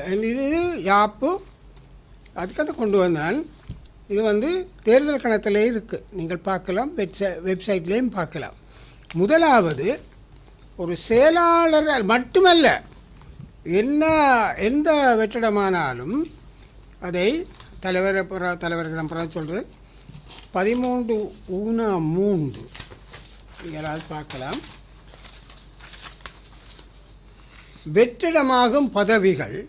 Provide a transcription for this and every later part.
இது யாப்பு அதுக்காக கொண்டு வந்தான் இது வந்து தேர்தல் கணத்திலே இருக்குது நீங்கள் பார்க்கலாம் வெப்சை வெப்சைட்லேயும் பார்க்கலாம். முதலாவது ஒரு செயலாளர் மட்டுமல்ல என்ன எந்த வெற்றிடமானாலும் அதை தலைவர் புற- தலைவர்களிடம் புற சொல்கிறது பதிமூன்று ஊனா மூன்று. யாராவது பார்க்கலாம். வெற்றிடமாகும் பதவிகள்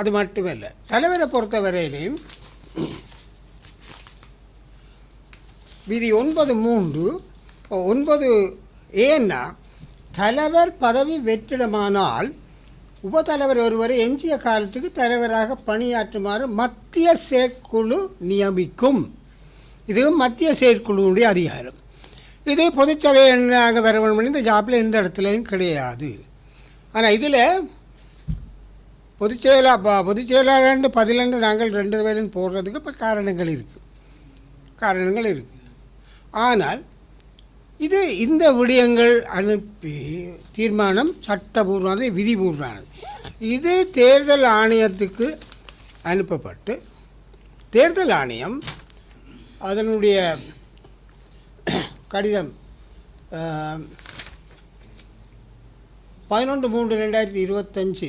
அது மட்டுமல்ல தலைவரை பொறுத்த வரையிலையும் விதி ஒன்பது மூன்று ஒன்பது ஏன்னா தலைவர் பதவி வெற்றிடமானால் உபத்தலைவர் ஒருவரை எஞ்சிய காலத்துக்கு தலைவராக பணியாற்றுமாறு மத்திய செயற்குழு நியமிக்கும். இது மத்திய செயற்குழுவுடைய அதிகாரம். இது பொதுச்சபை எண்ணாக வர வேண்டும் இந்த ஜாப்பில் எந்த இடத்துலையும் கிடையாது. ஆனால் இதில் பொதுச் செயலா ப- பொதுச் பதிலெண்டு நாங்கள் ரெண்டு வேலைன்னு போடுறதுக்கு இப்போ காரணங்கள் இருக்குது காரணங்கள் இருக்குது ஆனால் இது இந்த விடயங்கள் அனுப்பி தீர்மானம் சட்டபூர்வமானது விதிபூர்வமானது. இது தேர்தல் ஆணையத்துக்கு அனுப்பப்பட்டு தேர்தல் ஆணையம் அதனுடைய கடிதம் பதினொன்று மூன்று ரெண்டாயிரத்தி இருபத்தஞ்சு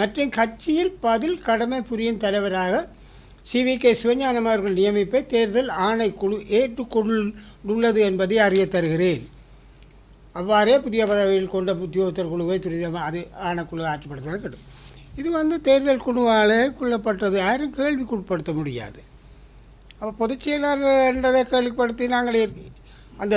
மற்றும் கட்சியில் பதில் கடமை புரியும் தலைவராக சி வி கே சிவஞானம் அவர்கள் நியமிப்பை தேர்தல் ஆணைக்குழு ஏற்றுக்கொண்டுள்ளது என்பதை அறிய தருகிறேன். அவ்வாறே புதிய பதவியில் கொண்ட உத்தியோகத்தர் குழுவை துரிதமாக அது ஆணைக்குழு ஆட்சிப்படுத்த இருக்கட்டும் இது வந்து தேர்தல் குழுவால் கொள்ளப்பட்டது யாரும் கேள்விக்குட்படுத்த முடியாது. அப்போ பொதுச் செயலாளர் என்றதை கேள்விப்படுத்தி நாங்கள் அந்த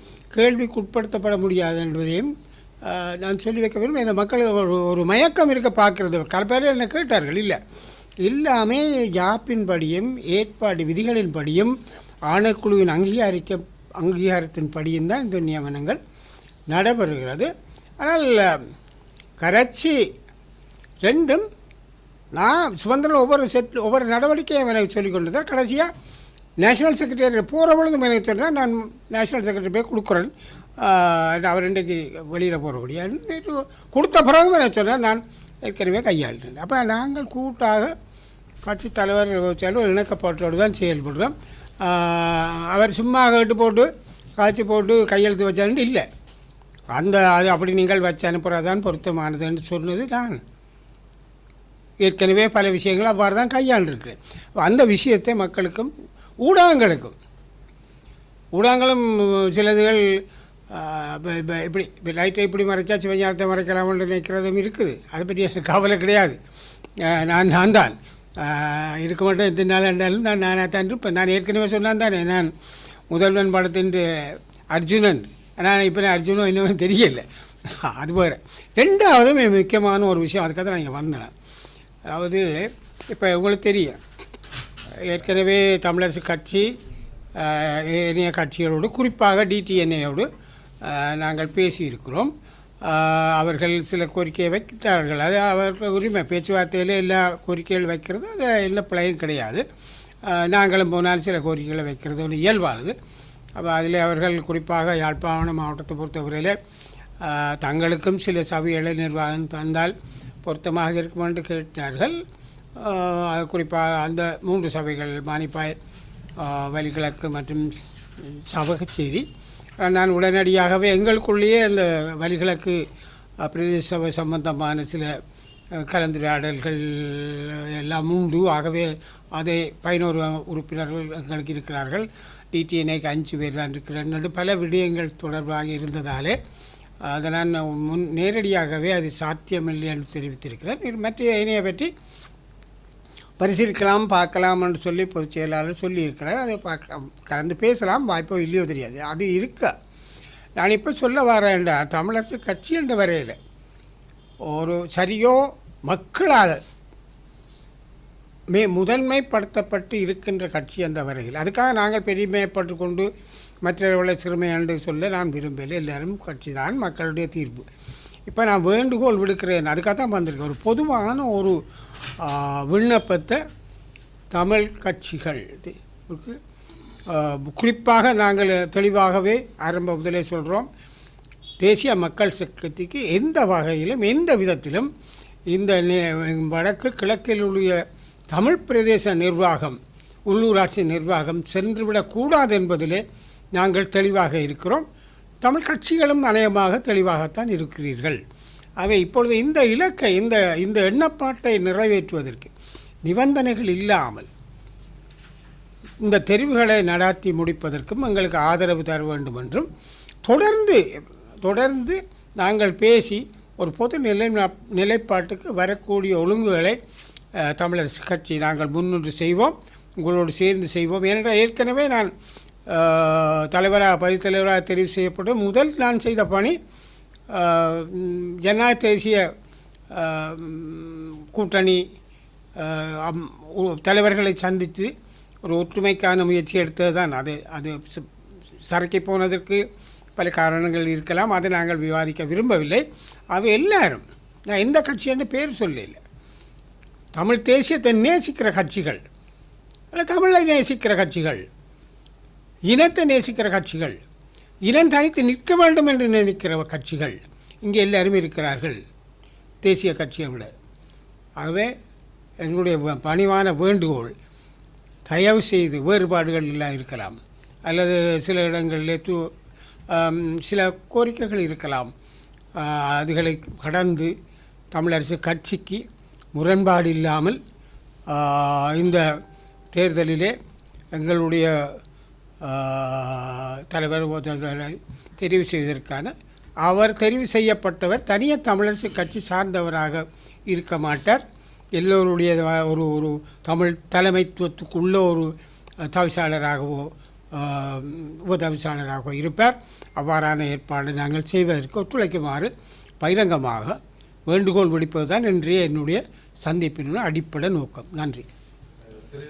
கேள்விக்குட்படுத்தப்பட முடியாது என்பதையும் நான் சொல்லி வைக்க விரும்புகிறேன். இந்த மக்களுக்கு ஒரு ஒரு மயக்கம் இருக்க பார்க்குறது. பல பேர் என்ன கேட்டார்கள்? இல்லை. எல்லாமே ஜாப்பின்படியும் ஏற்பாடு விதிகளின்படியும் ஆணைக்குழுவின் அங்கீகரிக்க அங்கீகாரத்தின் படியும் தான் இந்த நியமனங்கள் நடைபெறுகிறது. ஆனால் கரைச்சி ரெண்டும் நான் சுதந்திரம் ஒவ்வொரு செட் ஒவ்வொரு நடவடிக்கையும் எனக்கு சொல்லிக் கொண்டு தான் கடைசியாக நேஷனல் செக்ரட்டரி போகிற பொழுது எனக்கு சொன்னால் நான் நேஷனல் செக்ரட்டரி போய் கொடுக்குறேன். அவர் இன்றைக்கு வெளியில் போகிறபடியா கொடுத்த பிறகு எனக்கு சொன்னால் நான் ஏற்கனவே கையாளுறேன். அப்போ நாங்கள் கூட்டாக கட்சி தலைவர் வச்சாலும் இணக்கப்பட்டோடு தான் செயல்படுறோம். அவர் சும்மா கேட்டு போட்டு காய்ச்சி போட்டு கையெழுத்து வச்சான்னு இல்லை. அந்த அது அப்படி நீங்கள் வச்சு அனுப்புகிறதான் பொருத்தமானதுன்னு சொன்னது நான் ஏற்கனவே பல விஷயங்கள் அவ்வாறு தான் கையாண்டிருக்கிறேன். அந்த விஷயத்தை மக்களுக்கும் ஊடகங்களுக்கும் ஊடகங்களும் சிலதுகள் இப்போ இப்ப- இப்படி இப்போ லைட்டை இப்படி மறைச்சா சிவஞானத்தை மறைக்கலாம்னு நினைக்கிறதும் இருக்குது. அதை பற்றி எனக்கு கவலை கிடையாது. நான் நான் தான். இருக்க மாட்டேன் எத்தனை நாள் என்றாலும் நான் நானாக தான் இருப்பேன். நான் ஏற்கனவே சொன்னான் தானே நான் முதல்வன் படத்தின் அர்ஜுனன். ஆனால் இப்போ நான் அர்ஜுனோ இன்னும் தெரியல. அது வேறு. ரெண்டாவது முக்கியமான ஒரு விஷயம் அதுக்காக தான் நான் இங்கே வந்தேன். அதாவது இப்போ உங்களுக்கு தெரியும். ஏற்கனவே தமிழரசு கட்சி ஏனைய கட்சிகளோடு குறிப்பாக டிடிஎன்ஏயோடு நாங்கள் பேசியிருக்கிறோம். அவர்கள் சில கோரிக்கையை வைத்தார்கள். அது அவர்கள் உரிமை. பேச்சுவார்த்தையில் எல்லா கோரிக்கைகள் வைக்கிறது. அது எந்த பிழையும் கிடையாது. நாங்களும் போனால் சில கோரிக்கைகளை வைக்கிறது. ஒன்று இயல்பானது. அப்போ அதில் அவர்கள் குறிப்பாக யாழ்ப்பாணம் மாவட்டத்தை பொறுத்தவரையில் தங்களுக்கும் சில சபைகளை நிர்வாகம் தந்தால் பொருத்தமாக இருக்கும் என்று கேட்டார்கள். குறிப்பாக அந்த மூன்று சபைகள் மானிப்பாய் வழிகிழக்கு வலிகிழக்கு மற்றும் சபகச்சேரி நான் உடனடியாகவே எங்களுக்குள்ளேயே அந்த வலிகிழக்கு பிரதேச சபை சம்பந்தமான சில கலந்துரையாடல்கள் எல்லாம் உண்டு. ஆகவே அதை பதினோரு உறுப்பினர்கள் எங்களுக்கு இருக்கிறார்கள். டிடிஎன்ஐக்கு அஞ்சு பேர் தான் இருக்கிறார்கள். பல விடயங்கள் தொடர்பாக இருந்ததாலே அதை நான் முன் நேரடியாகவே அது சாத்தியமில்லை என்று தெரிவித்திருக்கிறேன். மற்ற இணையை பற்றி பரிசீலிக்கலாம் பார்க்கலாம்னு சொல்லி பொதுச் செயலாளர் சொல்லியிருக்கிறார். அதை பார்க்க கலந்து பேசலாம். வாய்ப்போ இல்லையோ தெரியாது. அது இருக்க? நான் இப்போ சொல்ல வரேன்டா தமிழரசு கட்சி என்ற வரையில் ஒரு சரியோ மக்களால் மே முதன்மைப்படுத்தப்பட்டு இருக்கின்ற கட்சி என்ற வரையில் அதுக்காக நாங்கள் பெருமைப்பட்டு கொண்டு மற்றவர்களை சிறுமை என்று சொல்ல நான் விரும்பலை எல்லாரும் கட்சி தான் மக்களுடைய தீர்ப்பு. இப்போ நான் வேண்டுகோள் விடுக்கிறேன். அதுக்காக தான் வந்திருக்கேன். ஒரு பொதுவான ஒரு விண்ணப்பத்தை தமிழ் கட்சிகள். குறிப்பாக நாங்கள் தெளிவாகவே ஆரம்ப முதலே சொல்கிறோம் தேசிய மக்கள் சக்திக்கு எந்த வகையிலும் எந்த விதத்திலும் இந்த நே- வடக்கு கிழக்கில் உள்ள தமிழ் பிரதேச நிர்வாகம் உள்ளூராட்சி நிர்வாகம் சென்றுவிடக்கூடாது என்பதிலே நாங்கள் தெளிவாக இருக்கிறோம். தமிழ் கட்சிகளும் அநேகமாக தெளிவாகத்தான் இருக்கிறீர்கள். அவை இப்பொழுது இந்த இலக்கை இந்த இந்த எண்ணப்பாட்டை நிறைவேற்றுவதற்கு நிபந்தனைகள் இல்லாமல் இந்த தெரிவுகளை நடாத்தி முடிப்பதற்கும் எங்களுக்கு ஆதரவு தர வேண்டும் என்றும் தொடர்ந்து தொடர்ந்து நாங்கள் பேசி ஒரு பொது நிலை நிலைப்பாட்டுக்கு வரக்கூடிய ஒழுங்குகளை தமிழரசு கட்சி நாங்கள் முன்னின்று செய்வோம் உங்களோடு சேர்ந்து செய்வோம். ஏனென்றால் ஏற்கனவே நான் தலைவராக பதிவு தலைவராக தெரிவு செய்யப்படும் முதல் நான் செய்த பணி ஜனநாயக தேசிய கூட்டணி அம், தலைவர்களை சந்தித்து ஒரு ஒற்றுமைக்கான முயற்சி எடுத்தது தான். அது அது சரக்கி போனதற்கு பல காரணங்கள் இருக்கலாம். அதை நாங்கள் விவாதிக்க விரும்பவில்லை. அவை எல்லாரும் நான் எந்த கட்சி என்று பேர் சொல்லல. தமிழ் தேசியத்தை நேசிக்கிற கட்சிகள் அல்ல தமிழை நேசிக்கிற கட்சிகள் இனத்தை நேசிக்கிற கட்சிகள் இனம் தனித்து நிற்க வேண்டும் என்று நினைக்கிற கட்சிகள் இங்கே எல்லாரும் இருக்கிறார்கள். தேசிய கட்சியை விட. ஆகவே எங்களுடைய பணிவான வேண்டுகோள் தயவு செய்து வேறுபாடுகள் எல்லாம் இருக்கலாம். அல்லது சில இடங்களிலே து சில கோரிக்கைகள் இருக்கலாம். அதுகளை கடந்து தமிழரசு கட்சிக்கு முரண்பாடு இல்லாமல் இந்த தேர்தலிலே எங்களுடைய தலைவர் தெரிவு செய்வதற்கான அவர் தெரிவு செய்யப்பட்டவர் தனியாக தமிழரசு கட்சி சார்ந்தவராக இருக்க மாட்டார். எல்லோருடைய ஒரு ஒரு தமிழ் தலைமைத்துவத்துக்குள்ள ஒரு தவிசாளராகவோ உபதவிசாளராகவோ இருப்பார். அவ்வாறான ஏற்பாடு நாங்கள் செய்வதற்கு ஒத்துழைக்குமாறு பகிரங்கமாக வேண்டுகோள் விடுப்பதுதான் இன்றைய என்னுடைய சந்திப்பினுடைய அடிப்படை நோக்கம். நன்றி.